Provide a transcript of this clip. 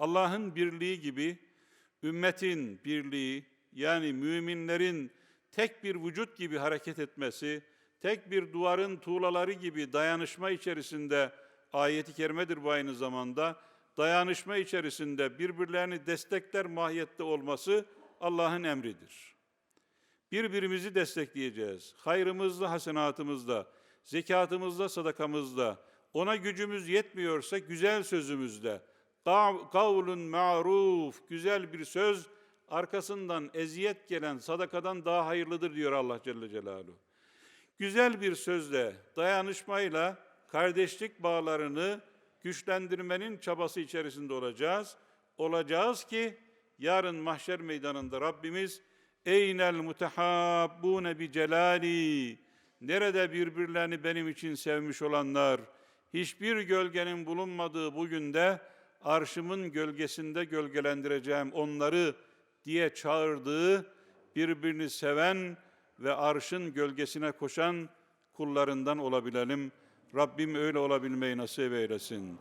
Allah'ın birliği gibi ümmetin birliği yani müminlerin tek bir vücut gibi hareket etmesi, tek bir duvarın tuğlaları gibi dayanışma içerisinde ayeti kerimedir bu aynı zamanda. Dayanışma içerisinde birbirlerini destekler mahiyette olması Allah'ın emridir. Birbirimizi destekleyeceğiz. Hayrımızda, hasenatımızda, zekatımızda, sadakamızda. Ona gücümüz yetmiyorsa güzel sözümüzde. Kav- Kavlun ma'ruf, güzel bir söz arkasından eziyet gelen sadakadan daha hayırlıdır diyor Allah Celle Celaluhu. Güzel bir sözle, dayanışmayla kardeşlik bağlarını güçlendirmenin çabası içerisinde olacağız. Olacağız ki yarın mahşer meydanında Rabbimiz Eynel mutehabbune bi celali Nerede birbirlerini benim için sevmiş olanlar hiçbir gölgenin bulunmadığı bugün de arşımın gölgesinde gölgelendireceğim onları diye çağırdığı birbirini seven ve arşın gölgesine koşan kullarından olabilelim. Rabbim öyle olabilmeyi nasip eylesin.